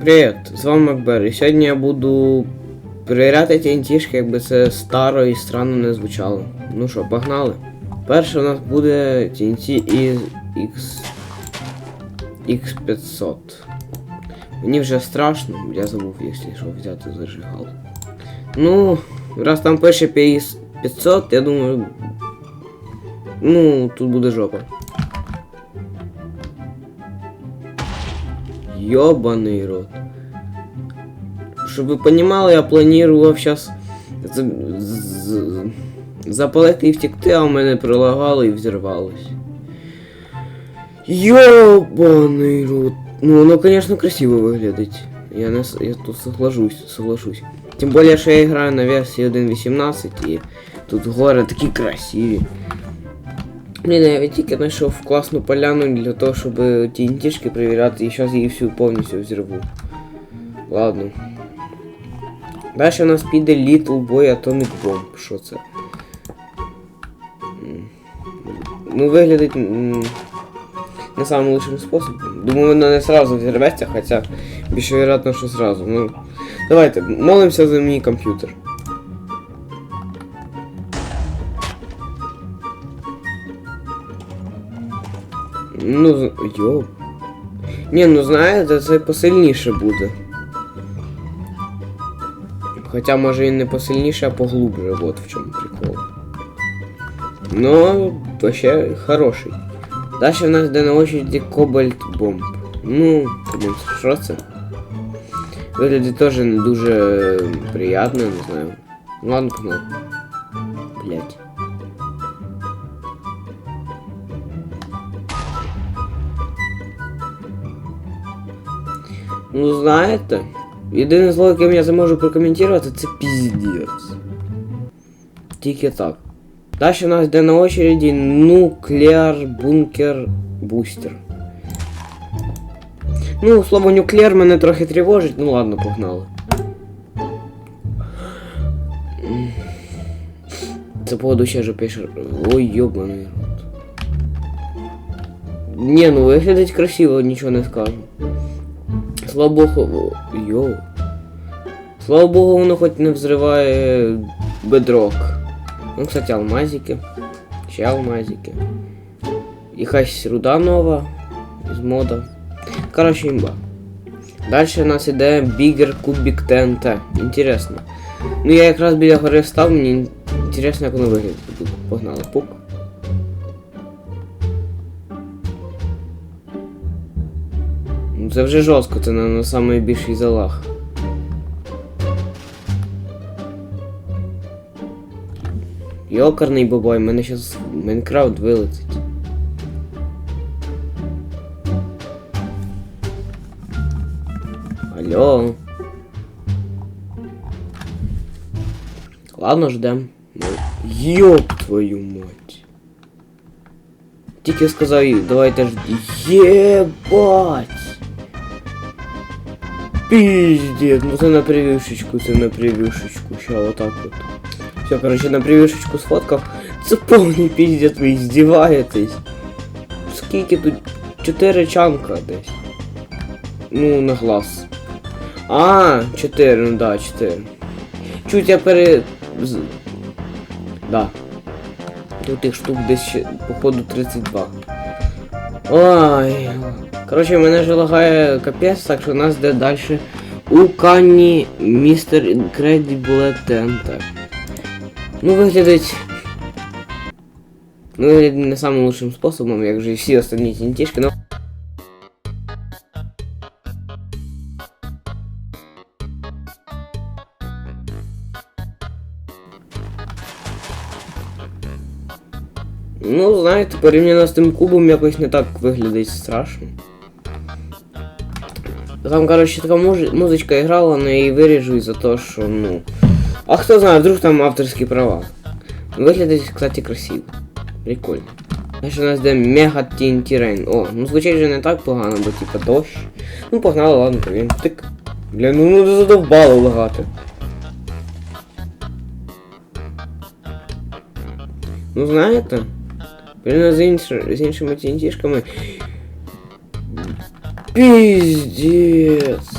Привіт, з вами Макбер. І сьогодні я буду перевіряти TNT-шки, якби це старо і странно не звучало. Ну що, погнали. Перше у нас буде TNT із X... X500. Мені вже страшно, я забув, якщо що взяти зажигал. Ну, раз там пише 500, я думаю. Ну, тут буде жопа. Ёбаный рот. Щоб ви понімали, я планував зараз запалити і втекти, а в мене прилагало і взірвалось. Ёбаный рот. Ну, оно, конечно, красиво выглядит. Я, не, с- я тут соглашусь, соглашусь. Тем более, что я играю на версии 1.18, и тут гори такі красиві. Блін, я тільки знайшов класну поляну для того, щоб TNT-шки перевіряти, і зараз її всю повністю взірву. Ладно. Далі у нас піде Little Boy Atomic Bomb. Що це? Ну, виглядить не самим лучшим способом. Думаю, воно не сразу взірветься, хоча більше вероятно, що сразу. Ну, давайте, молимося за мій комп'ютер. Ну, з- йоп. Ні, ну знаєте, це посильніше буде. Хоча може і не посильніше, а поглубже, от в чому прикол. Ну, вообще хороший. Далі в нас йде на очереді Кобальт Бомб. Ну, блін, що це? Виглядить теж не дуже приятно, не знаю. Ладно, погнали. Блять. Ну знаєте, єдине зло, яке я зможу прокоментувати, це піздець. Тільки так. Далі у нас йде на очереді нуклеар бункер бустер. Ну, слово нуклеар мене трохи тривожить, ну ладно, погнали. Це поводу ще же пише. Ой, йобаний рот. Ні, ну виглядить красиво, нічого не скажу. Слава Богу, йоу. Слава Богу, воно хоч не взриває бедрок. Ну, кстати, алмазики. Ще алмазики. Якась руда нова з мода. Короче, імба. Дальше у нас іде Bigger Cubic TNT. Інтересно. Ну я якраз біля гори став, мені інтересно, як воно виглядає. Погнали, пук. Це вже жорстко, це на, на найбільший залах. Йокарний бабой, мене щас Майнкрафт вилетить. Алло. Ладно, ждем. Ну, Ёб твою мать. Тільки сказав давайте ж. Єбать! Пиздец, ну це на превьюшечку, це на превьюшечку. Ща отак от. Все, короче, на превьюшечку сфоткав. Це повний пиздец, ви здіваєтесь. Скільки тут? Чотири чанка десь. Ну, на глаз. А, 4, ну да, 4. Чуть я пере... Да. Тут їх штук десь походу 32. Ой. Короче, мене же лагає капець, так що у нас йде далі у Канні Містер Incredible TNT. Ну, виглядить... Ну, виглядить не самим лучшим способом, як же і всі остальні тінтішки, но... Ну, знаєте, порівняно з тим кубом якось не так виглядить страшно. Там, коротше, така музичка грала, але я її виріжу із-за того, що, ну. А хто знає, вдруг там авторські права. Виглядить, кстати, красиво. Прикольно. Знаєш, у нас йде Мега Rain. О, ну звучить вже не так погано, бо типа дощ. Ну погнали, ладно, повім. Тик. Бля, ну ну задовбало лагати. Ну знаєте, порівняно з, інш... з іншими TNT-шками. Піздец.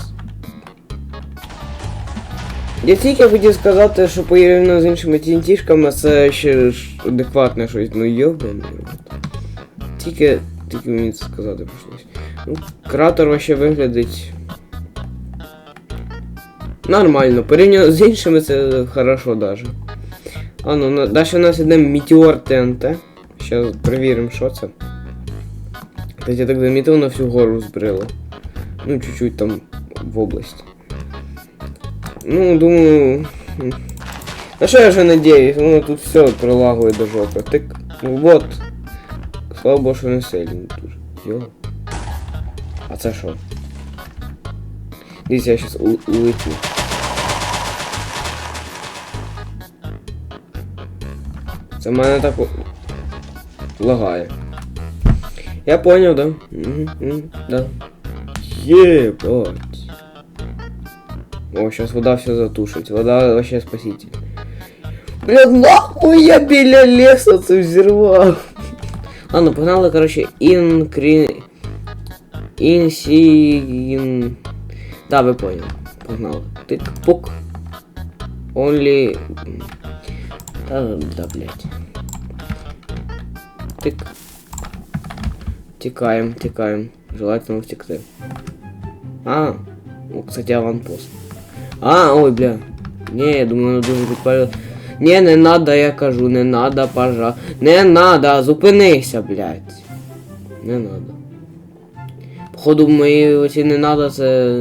Я тільки хотів сказати, що порівняно з іншими тінтішками це ще адекватне щось. Ну йобаний. рот. Тільки. Тільки мені це сказати прийшлось. Ну, кратер вообще виглядить. Нормально, порівняно з іншими це хорошо даже. А ну, далі у нас іде Метеор ТНТ. Зараз перевіримо, що це. Кстати, я так замітив, на всю гору збрило. Ну, чуть-чуть там в області. Ну, думаю. На що я вже надіюсь? Воно тут все прилагує до жопи. Тик. Ну вот. Слава Богу, що не сильно дуже. Йо. А це що? Дивіться, я щас у- улечу. Це мене так лагає. Я понял, да? Угу, да. Ебать. О, сейчас вода все затушить. Вода вообще спаситель. Блин, нахуй я біля леса це взірвав. Ладно, погнали, короче, инкри... Инсин... Да, вы поняли. Погнали. Тык, пук. Only... Да, да, блядь. Тык. Текаем, текаем. Желательно втекты. А, о, кстати, аванпост. А, ой, бля. Не, я думаю, воно дуже підпалює. Не, не надо, я кажу, не надо, пожа. Не надо, зупинися, блядь. Не надо. Походу, мої оці не надо, це.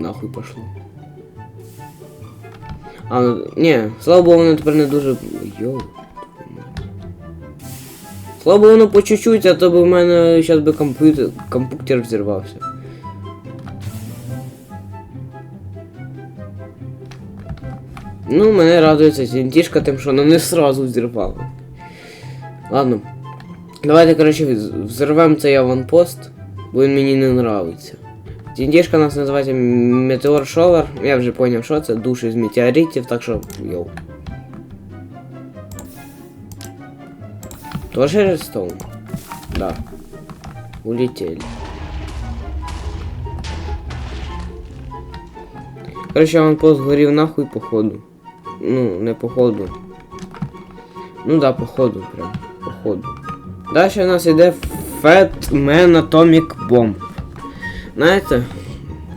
Нахуй пошло. А, ну, ні, слава Богу, воно тепер не дуже. Йоу. Слава Богу, воно по чуть-чуть, а то б у мене зараз би комп'ютер, комп'ютер взірвався. Ну, мене радує ця тінтішка тим, що вона не сразу взірвала. Ладно. Давайте, коротше, вз- взорвемо цей аванпост, бо він мені не нравиться. Тінтішка у нас називається Метеор Шовер. Я вже поняв, що це. Душ із метеоритів, так що йоу. Тоже Redstone? Да. Улетели. Короче, аванпост горів нахуй походу. Ну, не походу. Ну да, походу, прям. Походу. Далі у нас іде Fat Man Atomic Bomb. Знаєте,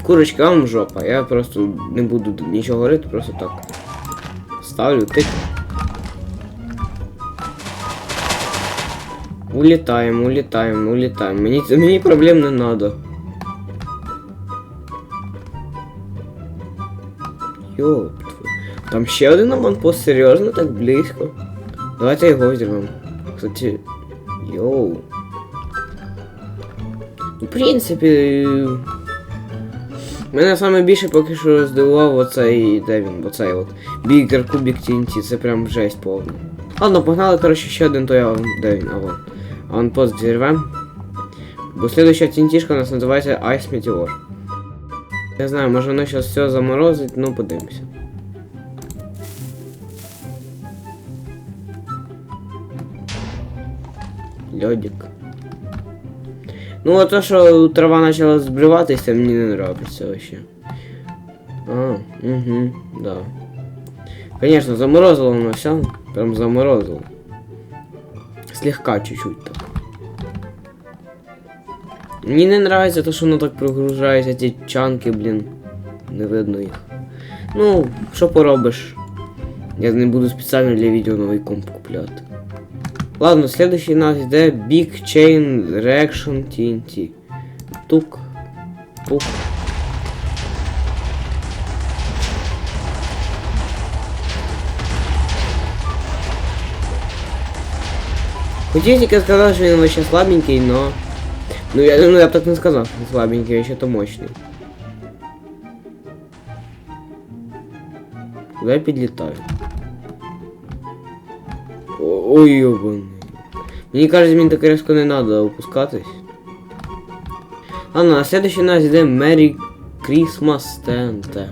курочка вам жопа. Я просто не буду нічого говорити, просто так. Ставлю тик. Улітаємо, улітаємо, улітаємо. Мені, мені проблем не надо. Йоп. Там ще один аванпост, серйозно, так близько. Давайте його взірвемо. Кстати. Йоу. В принципі. Мене саме більше поки що здивував оцей, де він, оцей от. Бігер кубік TNT, це прям жесть повна. Ладно, погнали, коротше, ще один той аван, де він, аван. Аванпост взірвем. Бо следующая тінтішка у нас називається Ice Meteor. Не знаю, може воно зараз все заморозить, ну подивимося. Льодик. Ну а то, що трава почала збриватися, мені не нравится вообще. А, угу, да. Конечно, заморозило воно все. Прям заморозило. Слегка чуть-чуть так. Мені не нравится то, що воно так прогружається, ці чанки, блін. Не видно їх. Ну, що поробиш? Я не буду спеціально для відео новий комп купляти. Ладно, следующий у нас йде Big Chain Reaction TNT. Тук. Пук. Хотів тільки сказати, що він вообще слабенький, но... Ну я, ну, я б так не сказав, що слабенький, я ще то мощний. Куда я підлітаю? Ой, ёбаный. Мені кажется, мені так резко не надо опускатись. Ладно, на следующий нас йде Merry Christmas TNT.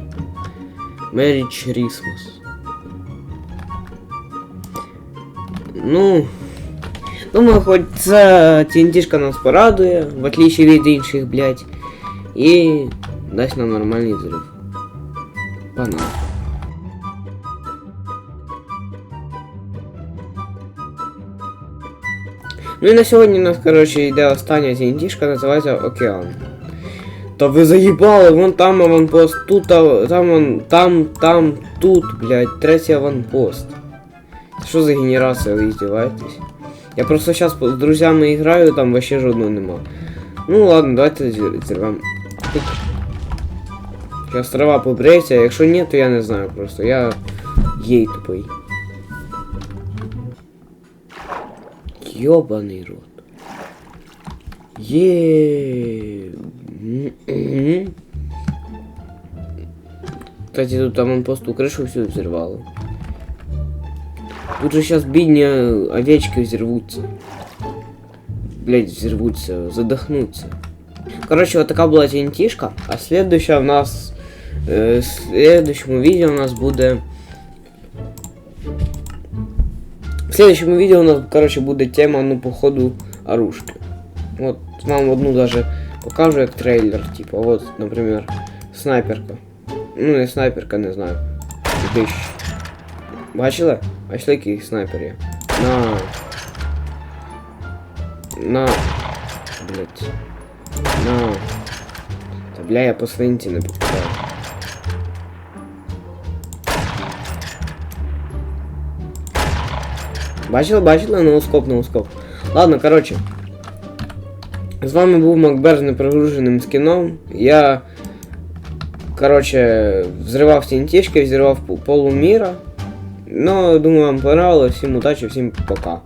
Merry Christmas. Ну, думаю, хоч ця TNT-шка нас порадує, в отличие від інших, блядь. І дасть нам нормальний взрыв. Пана. Ну і на сьогодні у нас, коротше, йде остання тінтішка, називається Океан. Та ви заїбали, вон там аванпост, тут, а, там, вон, там, там, тут, блядь, третій аванпост. Що за генерація, ви издеваетесь? Я просто сейчас з друзями граю, там вообще жодного нема. Ну ладно, давайте зір- зірвем. Сейчас трава побреється, якщо ні, то я не знаю просто. Я єй тупий. Йобаний рот. Є. Кстати, тут там он просто крышу всю взорвало. Тут же сейчас бедні овечки взорвутся. Блять, взорвутся, задохнутся. Короче, вот такая была тентишка. А следующая у нас... Э, в следующем видео у нас будет... В следующем видео у нас, короче, будет тема, ну, походу, оружки. Вот, вам одну даже покажу, как трейлер, типа, вот, например, снайперка. Ну, не снайперка, не знаю. Бич. Бачили? Бачили, який снайпер є? На. На. Блять. На. Та бля, я по свинці не попадаю. Бачили, бачили? Ноускоп, ноускоп. Ладно, короче. З вами був Макбер з непрогруженим скіном. Я. Короче, взрывав тінтішки, взрывав пол- полумира. Ну, думаю, вам понравилось. Всім удачи, всім пока.